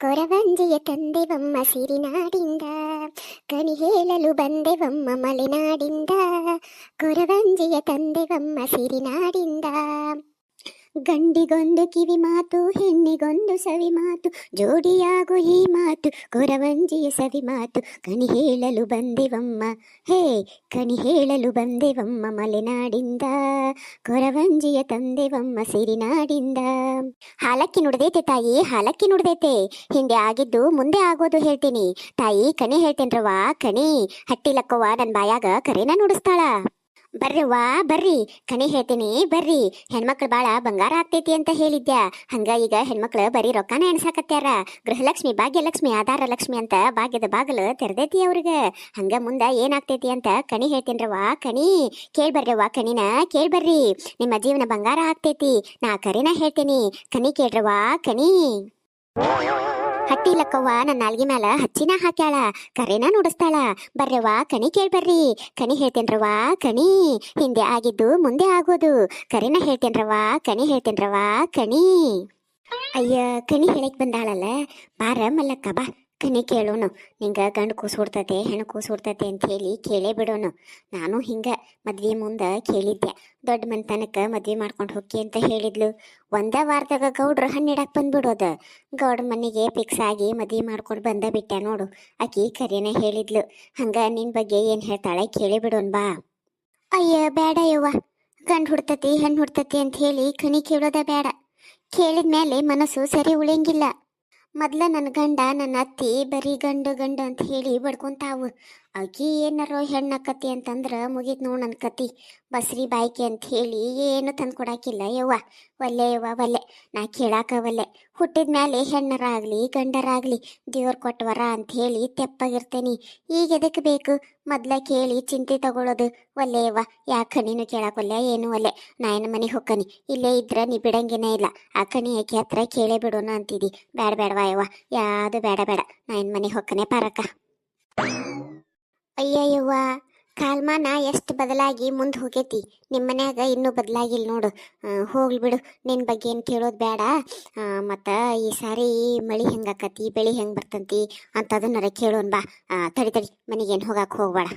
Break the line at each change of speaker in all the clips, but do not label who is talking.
ಕೊರವಂಜಿಯ ತಂದೆವಮ್ಮ ಸಿರಿನಾಡಿಂದ ಕಣಿ ಹೇಳಲು ಬಂದೆವಮ್ಮ ಮಲೆನಾಡಿಂದ ಕೊರವಂಜಿಯ ತಂದೆವಮ್ಮ ಸಿರಿನಾಡಿಂದ ಗಂಡಿಗೊಂದು ಕಿವಿ ಮಾತು, ಹೆಣ್ಣಿಗೊಂದು ಸವಿ ಮಾತು, ಜೋಡಿಯಾಗು ಈ ಮಾತು, ಕೊರವಂಜಿಯ ಸವಿ ಮಾತು. ಕಣಿ ಹೇಳಲು ಬಂದೆವಮ್ಮ, ಹೇ, ಕಣಿ ಹೇಳಲು ಬಂದೆವಮ್ಮ, ಮಲೆನಾಡಿಂದ. ಕೊರವಂಜಿಯ ತಂದೆವಮ್ಮ, ಸಿರಿನಾಡಿಂದ. ಹಾಲಕ್ಕಿ ನುಡ್ದೈತೆ ತಾಯಿ, ಹಾಲಕ್ಕಿ ನುಡ್ದೈತೆ. ಹಿಂದೆ ಆಗಿದ್ದು ಮುಂದೆ ಆಗೋದು ಹೇಳ್ತೀನಿ. ತಾಯಿ ಕಣಿ ಹೇಳ್ತೇನ್ರವ್ವ, ಕಣಿ, ಹಟ್ಟಿಲಕ್ಕವ್ವ ನನ್ನ ಬಾಯಾಗ ಕರೆನ ನುಡಿಸ್ತಾಳ. ಬರ್ರಿವ್ವ, ಬರ್ರಿ. ಕಣಿ ಹೇಳ್ತೀನಿ, ಬರ್ರಿ. ಹೆಣ್ಮಕ್ಳು ಬಾಳ ಬಂಗಾರ ಆಗ್ತೈತಿ ಅಂತ ಹೇಳಿದ್ಯಾ. ಹಂಗ ಈಗ ಹೆಣ್ಮಕ್ಳು ಬರೀ ರೊಕ್ಕನ ಎಣ್ಸಾಕತ್ಯಾರ. ಗೃಹಲಕ್ಷ್ಮಿ, ಭಾಗ್ಯಲಕ್ಷ್ಮಿ ಆಧಾರ ಲಕ್ಷ್ಮಿ ಅಂತ ಭಾಗ್ಯದ ಬಾಗಿಲು ತೆರೆದೈತಿ ಅವ್ರಿಗೆ. ಹಂಗ ಮುಂದ ಏನಾಗ್ತೈತಿ ಅಂತ ಕಣಿ ಹೇಳ್ತೇನ್ರವ್ವ. ಕಣಿ ಕೇಳ್ಬರ್ರವ್ವ ಕಣಿನ ಕೇಳ್ಬರ್ರಿ ನಿಮ್ಮ ಜೀವನ ಬಂಗಾರ ಆಗ್ತೈತಿ. ನಾ ಕರಿನ ಹೇಳ್ತೀನಿ. ಕಣಿ ಕೇಳ್ರವ್ವ, ಕಣಿ. ಹಟ್ಟಿ ಲಕ್ಕವ್ವ ನನ್ನ ನಾಲ್ಗಿ ಮ್ಯಾಲ ಹಚ್ಚಿನ ಹಾಕ್ಯಾಳ. ಕರೆನ ನುಡಿಸ್ತಾಳ. ಬರ್ರವ್ವ, ಕಣಿ ಕೇಳ್ಬರ್ರಿ. ಕಣಿ ಹೇಳ್ತೇನ್ರವ್ವ, ಕಣಿ. ಹಿಂದೆ ಆಗಿದ್ದು ಮುಂದೆ ಆಗೋದು. ಕರೆನ ಹೇಳ್ತೇನ್ರವ್ವ, ಕಣಿ ಹೇಳ್ತೇನ್ರವ್ವ, ಕಣಿ. ಅಯ್ಯ, ಕಣಿ ಹೇಳಕ್ ಬಂದಾಳಲ್ಲ. ಬಾರ ಮಲ್ಲಕ್ಕ, ಬಾ. ಕಣಿ ಕೇಳೋನು. ನಿಂಗೆ ಗಂಡು ಕೂಸು ಹುಡ್ತತೆ ಹೆಣ್ಣು ಕೂಸು ಹುಡ್ತತೆ ಅಂತ ಹೇಳಿ ಕೇಳೇ ಬಿಡೋನು. ನಾನು ಹಿಂಗೆ ಮದ್ವೆ ಮುಂದೆ ಕೇಳಿದ್ದೆ. ದೊಡ್ಡ ಮನೆತನಕ್ಕೆ ಮದ್ವೆ ಮಾಡ್ಕೊಂಡು ಹೋಗಿ ಅಂತ ಹೇಳಿದ್ಲು. ಒಂದೇ ವಾರದಾಗ ಗೌಡ್ರ ಹಣ್ಣಿಡಕ್ಕೆ ಬಂದ್ಬಿಡೋದು. ಗೌಡ್ರ ಮನೆಗೆ ಫಿಕ್ಸ್ ಆಗಿ ಮದ್ವೆ ಮಾಡ್ಕೊಂಡು ಬಂದ ಬಿಟ್ಟೆ ನೋಡು. ಆಕಿ ಕರಿನ ಹೇಳಿದ್ಲು. ಹಂಗೆ ನಿನ್ನ ಬಗ್ಗೆ ಏನು ಹೇಳ್ತಾಳೆ ಕೇಳಿ ಬಿಡೋನ್ ಬಾ. ಅಯ್ಯ ಬೇಡ ಯವ್ವ. ಗಂಡು ಹುಡ್ತತಿ ಹೆಣ್ಣು ಹುಡ್ತತಿ ಅಂತ ಹೇಳಿ ಕಣಿ ಕೇಳೋದ ಬೇಡ ಕೇಳಿದ ಮೇಲೆ ಮನಸ್ಸು ಸರಿ ಉಳಿಯಂಗಿಲ್ಲ. ಮೊದ್ಲ ನನ್ನ ಗಂಡ ನನ್ನ ಅತ್ತಿ ಬರೀ ಗಂಡು ಗಂಡು ಅಂತ ಹೇಳಿ ಬಡ್ಕೊಂತಾವು. ಆಕಿ ಏನಾರೋ ಹೆಣ್ಣಕ್ಕತಿ ಅಂತಂದ್ರ ಮುಗೀತ್ ನೋಡ್ ನನ್ನ ಕತಿ. ಬಸ್ರಿ ಬಾಯ್ಕೆ ಅಂತ ಹೇಳಿ ಏನು ತಂದು ಕೊಡಾಕಿಲ್ಲ ಯವ್ವ. ಒಲ್ಲೆ ಯವ್ವ, ಒಲ್ಲೆ. ನಾ ಕೇಳಾಕ ಒಲ್ಲೆ. ಹುಟ್ಟಿದ ಮೇಲೆ ಹೆಣ್ಣರಾಗ್ಲಿ, ಗಂಡರಾಗ್ಲಿ, ದೇವ್ರ ಕೊಟ್ಟವರ ಅಂತ ಹೇಳಿ ತೆಪ್ಪಾಗಿರ್ತೇನಿ. ಈಗ ಎದಕ್ಕೆ ಬೇಕು? ಮೊದ್ಲ ಕೇಳಿ ಚಿಂತೆ ತಗೊಳ್ಳೋದು ಒಲ್ಲೆ ಯವ್ವ, ಯಾಕೆ ನೀನು ಕೇಳಾಕೊಲ್ಲೆ ಏನು ಒಲ್ಲೆ? ನಾ ಏನು ಮನೆಗೆ ಹೊಕ್ಕನಿ? ಇಲ್ಲೇ ಇದ್ರೆ ನೀ ಬಿಡಂಗೇನೇ ಇಲ್ಲ. ಆ ಕಣಿ ಯಾಕೆ ಹತ್ರ ಕೇಳೇ ಬಿಡೋಣ ಅಂತಿದಿ. ಬೇಡ ಬೇಡವಾ ಯವ್ವ. ಯಾವುದು ಬೇಡ ಬೇಡ ನಾ ಏನು ಮನೆಗೆ ಹೊಕ್ಕನೆ ಪಾರಕ್ಕ. ಅಯ್ಯಯ್ಯವ್ವ ಕಾಲ್ಮಾನ ಎಷ್ಟು ಬದಲಾಗಿ ಮುಂದೆ ಹೋಗೈತಿ. ನಿಮ್ಮ ಮನ್ಯಾಗ ಇನ್ನೂ ಬದಲಾಗಿಲ್ಲ ನೋಡು. ಹೋಗ್ಲಿ ಬಿಡು. ನಿನ್ನ ಬಗ್ಗೆ ಏನು ಕೇಳೋದು ಬೇಡ ಮತ್ತು ಈ ಸಾರಿ ಮಳಿ ಆಕತಿ, ಬೆಳಿ ಹೆಂಗೆ ಬರ್ತಂತಿ ಅಂತ ಕೇಳೋಣ ಬಾ. ತಡಿ ತಡಿ, ಮನೆಗೇನು ಹೋಗಕ್ಕೆ ಹೋಗ್ಬೇಡ.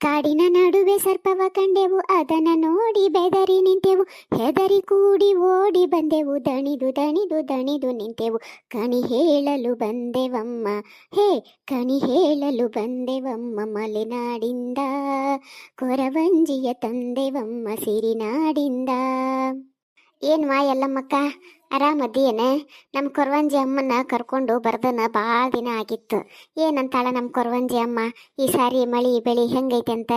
ಕಾಡಿನ ನಡುವೆ ಸರ್ಪವ ಕಂಡೆವು, ಅದನ್ನ ನೋಡಿ ಬೆದರಿ ನಿಂತೆವು, ಹೆದರಿ ಕೂಡಿ ಓಡಿ ಬಂದೆವು, ದಣಿದು ದಣಿದು ದಣಿದು ನಿಂತೆವು. ಕಣಿ ಹೇಳಲು ಬಂದೆವಮ್ಮ, ಹೇ, ಕಣಿ ಹೇಳಲು ಬಂದೆವಮ್ಮ, ಮಲೆನಾಡಿಂದ ಕೊರವಂಜಿಯ ತಂದೆವಮ್ಮ, ಸಿರಿನಾಡಿಂದ. ಏನ್ವಾ ಎಲ್ಲಮ್ಮಕ್ಕ ಆರಾಮದೇನ ನಮ್ಮ ಕೊರವಂಜಿ ಅಮ್ಮನ ಕರ್ಕೊಂಡು ಬರ್ದನ ಭಾಳ ದಿನ ಆಗಿತ್ತು. ಏನಂತಾಳ ನಮ್ಮ ಕೊರವಂಜಿ ಅಮ್ಮ? ಈ ಸಾರಿ ಮಳಿ, ಬೆಳಿ ಹೆಂಗೈತೆ ಅಂತ?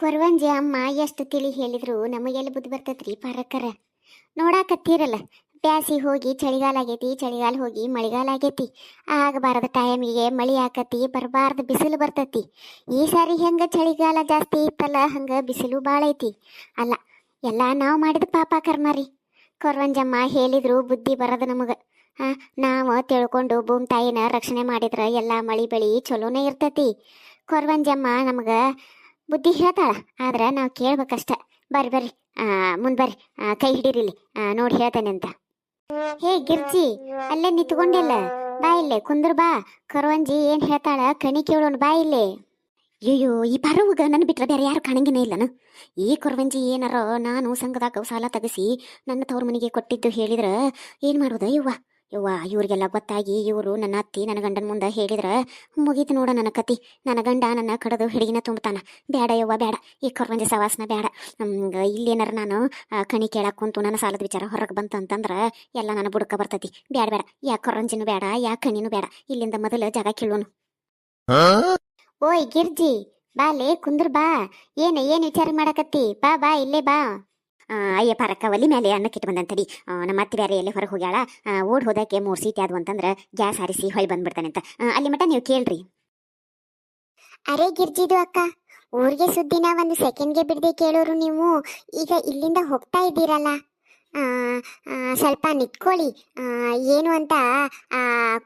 ಕೊರವಂಜಿ ಅಮ್ಮ ಎಷ್ಟು ತಿಳಿ ಹೇಳಿದ್ರು ನಮಗೆಲ್ಲ ಬುದ್ಧಿ ಬರ್ತೈತ್ರಿ ಪಾರಕ್ಕರ ನೋಡಾಕತ್ತೀರಲ್ಲ, ಬ್ಯಾಸಿ ಹೋಗಿ ಚಳಿಗಾಲ ಆಗೈತಿ ಚಳಿಗಾಲ ಹೋಗಿ ಮಳೆಗಾಲ ಆಗೈತಿ ಆಗಬಾರದ ಟೈಮಿಗೆ ಮಳಿ ಆಕತಿ, ಬರಬಾರ್ದು ಬಿಸಿಲು ಬರ್ತೈತಿ. ಈ ಸಾರಿ ಹೆಂಗೆ ಚಳಿಗಾಲ ಜಾಸ್ತಿ ಇತ್ತಲ್ಲ, ಹಂಗೆ ಬಿಸಿಲು ಭಾಳ ಐತಿ ಅಲ್ಲ ಎಲ್ಲ ನಾವು ಮಾಡಿದ ಪಾಪ ಕರ್ಮ ರೀ. ಕೊರ್ವಂಜಮ್ಮ ಹೇಳಿದ್ರು ಬುದ್ಧಿ ಬರೋದು ನಮಗೆ. ಹಾಂ ನಾವು ತಿಳ್ಕೊಂಡು ಭೂಮಿ ತಾಯಿನ ರಕ್ಷಣೆ ಮಾಡಿದ್ರೆ ಎಲ್ಲ ಮಳಿ ಬೆಳಿ ಚಲೋನೇ ಇರ್ತತಿ. ಕೊರ್ವಂಜಮ್ಮ ನಮಗೆ ಬುದ್ಧಿ ಹೇಳ್ತಾಳ, ಆದ್ರೆ ನಾವು ಕೇಳ್ಬೇಕಷ್ಟ. ಬರ್ರಿ ಬರ್ರಿ. ಮುಂದೆ ಬರ್ರಿ. ಕೈ ಹಿಡೀರಿಲ್ಲಿ ನೋಡಿ ಹೇಳ್ತೇನೆ ಅಂತ. ಹೇ, ಗಿರ್ಜಿ, ಅಲ್ಲೇ ನಿಂತ್ಕೊಂಡಿಲ್ಲ. ಬಾ ಇಲ್ಲೇ, ಕುಂದ್ರ ಬಾ. ಕರ್ವಂಜಿ ಏನು ಹೇಳ್ತಾಳ ಕಣಿ ಕೇಳೋಣ, ಬಾ ಇಲ್ಲೇ. ಅಯ್ಯೋ ಈ ಪರವಾಗ ನನ್ನ ಬಿಟ್ರೆ ಬೇರೆ ಯಾರು ಕಾಣಂಗಿನೇ ಇಲ್ಲನ? ಈ ಕೊರವಂಜಿ ಏನಾರೋ ನಾನು ಸಂಘದಾಗ ಸಾಲ ತಗಸಿ ನನ್ನ ತವ್ರ ಮನೆಗೆ ಕೊಟ್ಟಿದ್ದು ಹೇಳಿದ್ರೆ ಏನು ಮಾಡೋದು ಯವ್ವ? ಯವ್ವ, ಇವ್ರಿಗೆಲ್ಲ ಗೊತ್ತಾಗಿ ಇವರು ನನ್ನ ಅತ್ತಿ, ನನ್ನ ಗಂಡನ ಮುಂದೆ ಹೇಳಿದ್ರೆ ಮುಗೀತು ನೋಡ ನನ್ನ ಕತಿ. ನನ್ನ ಗಂಡ ನನ್ನ ಕಡದು ಹಿಡಿಗಿನ ತುಂಬತಾನ. ಬೇಡ ಯವ್ವ ಬೇಡ ಈ ಕೊರವಂಜಿ ಸವಾಸನ ಬೇಡ ಇಲ್ಲೇನಾರ ನಾನು ಕಣಿ ಕೇಳಕ್ ಕುಂತು ನನ್ನ ಸಾಲದ ವಿಚಾರ ಹೊರಗೆ ಬಂತು ಅಂತಂದ್ರೆ ಎಲ್ಲ ನನ್ನ ಬುಡಕ ಬರ್ತೈತಿ. ಬೇಡ ಬೇಡ ಯಾ ಕೊರಂಜಿನೂ ಬೇಡ ಯಾ ಕಣಿನೂ ಬೇಡ ಇಲ್ಲಿಂದ ಮೊದಲು ಜಾಗ ಕೀಳೋನು ಓಯ್ ಗಿರ್ಜಿ, ಬಾ ಲೇ, ಕುಂದ್ರ ಬಾ. ಏನ, ಏನ್ ವಿಚಾರ ಮಾಡಕತ್ತಿ? ಬಾ ಬಾ, ಇಲ್ಲೇ ಬಾ. ಅಯ್ಯ ಪರಕ್ಕ ಒಲಿ ಮೇಲೆ ಅನ್ನಕ್ಕಿಟ್ಟು ಬಂದಂತಡಿ. ನಮ್ಮ ಅತ್ತೆ ಬೇರೆ ಎಲ್ಲಿ ಹೊರಗೆ ಹೋಗ್ಯಾಳ? ಓಡ್ ಹೋದಕ್ಕೆ ಮೂರು ಸೀಟ್ ಆದ್ವು ಅಂತಂದ್ರೆ ಗ್ಯಾಸ್ ಹಾರಿಸಿ ಹೊಯ್ ಬಂದ್ಬಿಡ್ತಾನೆ ಅಂತ. ಅಲ್ಲಿ ಮಟ್ಟ ನೀವು ಕೇಳ್ರಿ. ಅರೆ ಗಿರ್ಜಿದು ಅಕ್ಕ, ಊರಿಗೆ ಸುದ್ದಿನ ಒಂದು ಸೆಕೆಂಡ್ಗೆ ಬಿಡದೆ ಕೇಳೋರು ನೀವು. ಈಗ ಇಲ್ಲಿಂದ ಹೋಗ್ತಾ ಇದ್ದೀರಲ್ಲ. ಸ್ವಲ್ಪ ನಿಂತ್ಕೊಳ್ಳಿ. ಏನು ಅಂತ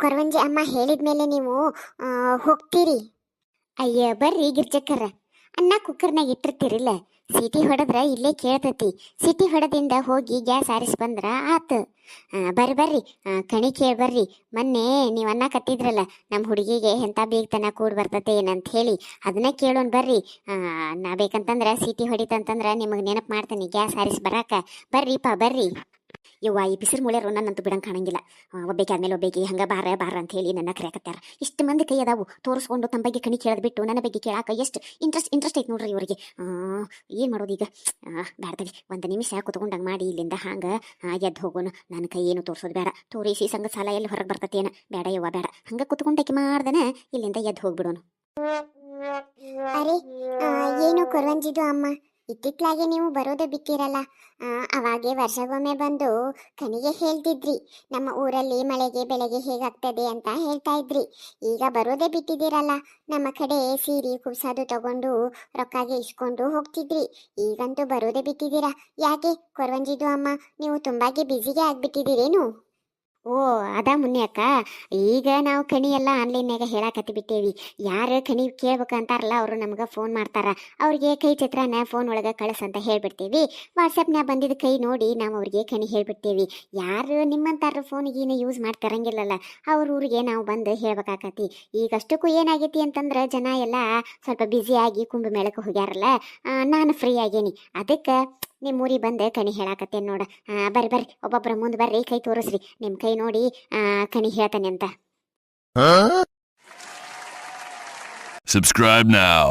ಕೊರವಂಜಿ ಅಮ್ಮ ಹೇಳಿದ ಮೇಲೆ ನೀವು ಹೋಗ್ತೀರಿ. ಅಯ್ಯ, ಬರ್ರಿ ಗಿರ್ಜಕ್ಕರ. ಅನ್ನ ಕುಕ್ಕರ್ನಾಗ ಇಟ್ಟಿರ್ತೀರಿಲ್ಲ. ಸಿಟಿ ಹೊಡೆದ್ರ ಇಲ್ಲೇ ಕೇಳ್ತತಿ. ಸಿಟಿ ಹೊಡೆದಿಂದ ಹೋಗಿ ಗ್ಯಾಸ್ ಆರಿಸಿ ಬಂದ್ರ ಆತು. ಬರ್ರಿ ಬರ್ರಿ. ಕಣಿ ಕೇಳಿ ಬರ್ರಿ. ಮೊನ್ನೆ ನೀವು ಅನ್ನ ಕತ್ತಿದ್ರಲ್ಲ ನಮ್ಮ ಹುಡುಗಿಗೆ ಎಂಥ ಬೇಗತನ ಕೂಡ್ ಬರ್ತತೆ ಏನಂತ ಹೇಳಿ ಅದನ್ನ ಕೇಳೋಣ ಬರ್ರಿ. ನಾ ಬೇಕಂತಂದ್ರೆ, ಸಿಟಿ ಹೊಡಿತಂತಂದ್ರ ನಿಮಗೆ ನೆನಪು ಮಾಡ್ತೀನಿ, ಗ್ಯಾಸ್ ಆರಿಸಿ ಬರಾಕ. ಪಾ ಬರ್ರಿ. ಯವ್ವ, ಈ ಬಿಸಿರು ಮುಳ್ಯರು ನನ್ನಂತೂ ಬಿಡಂಗೆ ಕಾಣಂಗಿಲ್ಲ. ಒಬ್ಬೇಕಿ ಆದ್ಮೇಲೆ ಒಬ್ಬೇಕಿ, ಹಂಗ ಬಾರ ಬಾರ ಅಂತ ಹೇಳಿ ನನ್ನ ಕರೆಯಕತ್ತಾರ. ಇಷ್ಟು ಮಂದಿ ಕೈ ಅದಾವು, ತೋರಿಸ್ಕೊಂಡು ತಮ್ಮ ಬಗ್ಗೆ ಕಣಿ ಕೇಳದ್ ಬಿಟ್ಟು ನನ್ನ ಬಗ್ಗೆ ಕೇಳಾಕ ಎಷ್ಟು ಇಂಟ್ರೆಸ್ಟ್ ಇಂಟ್ರೆಸ್ಟ್ ಐತೆ ನೋಡ್ರಿ ಇವರಿಗೆ. ಏನು ಮಾಡೋದು ಈಗ ಬ್ಯಾಡ್ತಡಿ ಒಂದು ನಿಮಿಷ ಕುತ್ಕೊಂಡಂಗೆ ಮಾಡಿ ಇಲ್ಲಿಂದ ಹಂಗೆ ಎದ್ದು ಹೋಗೋಣ ನನ್ನ ಕೈ ಏನು ತೋರಿಸೋದು ಬೇಡ ತೋರಿಸಿ ಸಂಘ ಸಾಲ ಎಲ್ಲಿ ಹೊರಗೆ ಬರ್ತತೇನ? ಬೇಡ ಯವ್ವ ಬೇಡ ಹಂಗೆ ಕುತ್ಕೊಂಡಕ್ಕೆ ಮಾಡ್ದನ, ಇಲ್ಲಿಂದ ಎದ್ದು ಹೋಗ್ಬಿಡೋಣ ಅರೆ ಏನು ಕೊರವಂಜಿದು ಅಮ್ಮ? ಇತ್ತಿತ್ಲಾಗೆ ನೀವು ಬರೋದೇ ಬಿಟ್ಟಿರಲ್ಲ. ಅವಾಗೆ ವರ್ಷಗೊಮ್ಮೆ ಬಂದು ಕಣಿಗೆ ಹೇಳ್ತಿದ್ರಿ, ನಮ್ಮ ಊರಲ್ಲಿ ಮಳೆಗೆ ಬೆಳೆಗೆ ಹೇಗಾಗ್ತದೆ ಅಂತ ಹೇಳ್ತಾ ಇದ್ರಿ. ಈಗ ಬರೋದೇ ಬಿಟ್ಟಿದ್ದೀರಲ್ಲ. ನಮ್ಮ ಕಡೆ ಸೀರೆ ಕುಬ್ಸೋದು ತಗೊಂಡು ರೊಕ್ಕಾಗೆ ಇಸ್ಕೊಂಡು ಹೋಗ್ತಿದ್ರಿ. ಈಗಂತೂ ಬರೋದೇ ಬಿಟ್ಟಿದ್ದೀರಾ? ಯಾಕೆ ಕೊರವಂಜಿದು ಅಮ್ಮ, ನೀವು ತುಂಬಾಗೆ ಬ್ಯುಸಿಗೆ ಆಗ್ಬಿಟ್ಟಿದ್ದೀರೇನು? ಓ, ಅದ ಮುನ್ಯಕ್ಕ ಈಗ ನಾವು ಕಣಿ ಎಲ್ಲ ಆನ್ಲೈನ್ಯಾಗ ಹೇಳಾಕತ್ತಿ ಬಿಟ್ಟೇವಿ. ಯಾರು ಕಣಿ ಕೇಳ್ಬೇಕಂತಾರಲ್ಲ ಅವರು ನಮ್ಗೆ ಫೋನ್ ಮಾಡ್ತಾರ. ಅವ್ರಿಗೆ ಕೈ ಚಿತ್ರನ ಫೋನ್ ಒಳಗೆ ಕಳಿಸಂತ ಹೇಳ್ಬಿಡ್ತೀವಿ. ವಾಟ್ಸಪ್ನ್ಯಾಗ ಬಂದಿದ್ದ ಕೈ ನೋಡಿ ನಾವು ಅವ್ರಿಗೆ ಕಣಿ ಹೇಳ್ಬಿಡ್ತೀವಿ. ಯಾರು ನಿಮ್ಮಂತಾರ ಫೋನಿಗೇನು ಯೂಸ್ ಮಾಡ್ತಾರಂಗಿಲ್ಲಲ್ಲ, ಅವ್ರ ಊರಿಗೆ ನಾವು ಬಂದು ಹೇಳ್ಬೇಕಾಕತಿ ಈಗಷ್ಟಕ್ಕೂ ಏನಾಗೈತಿ ಅಂತಂದ್ರೆ ಜನ ಎಲ್ಲ ಸ್ವಲ್ಪ ಬ್ಯುಸಿಯಾಗಿ ಆಗಿ ಕುಂಭ ಮೇಳಕ್ಕೆ ಹೋಗ್ಯಾರಲ್ಲ ನಾನು ಫ್ರೀ ಆಗೇನಿ. ಅದಕ್ಕೆ ನಿಮ್ಮ ಊರಿಗೆ ಬಂದು ಕಣಿ ಹೇಳಾಕತ್ತೇನು ನೋಡ. ಬರ್ರಿ ಬರ್ರಿ. ಒಬ್ಬೊಬ್ಬರ ಮುಂದೆ ಬರ್ರಿ, ಕೈ ತೋರಿಸ್ರಿ. ನಿಮ್ಮ ಕೈ ನೋಡಿ ಕಣಿ ಹೇಳ್ತಾನೆ ಅಂತ.
Subscribe now.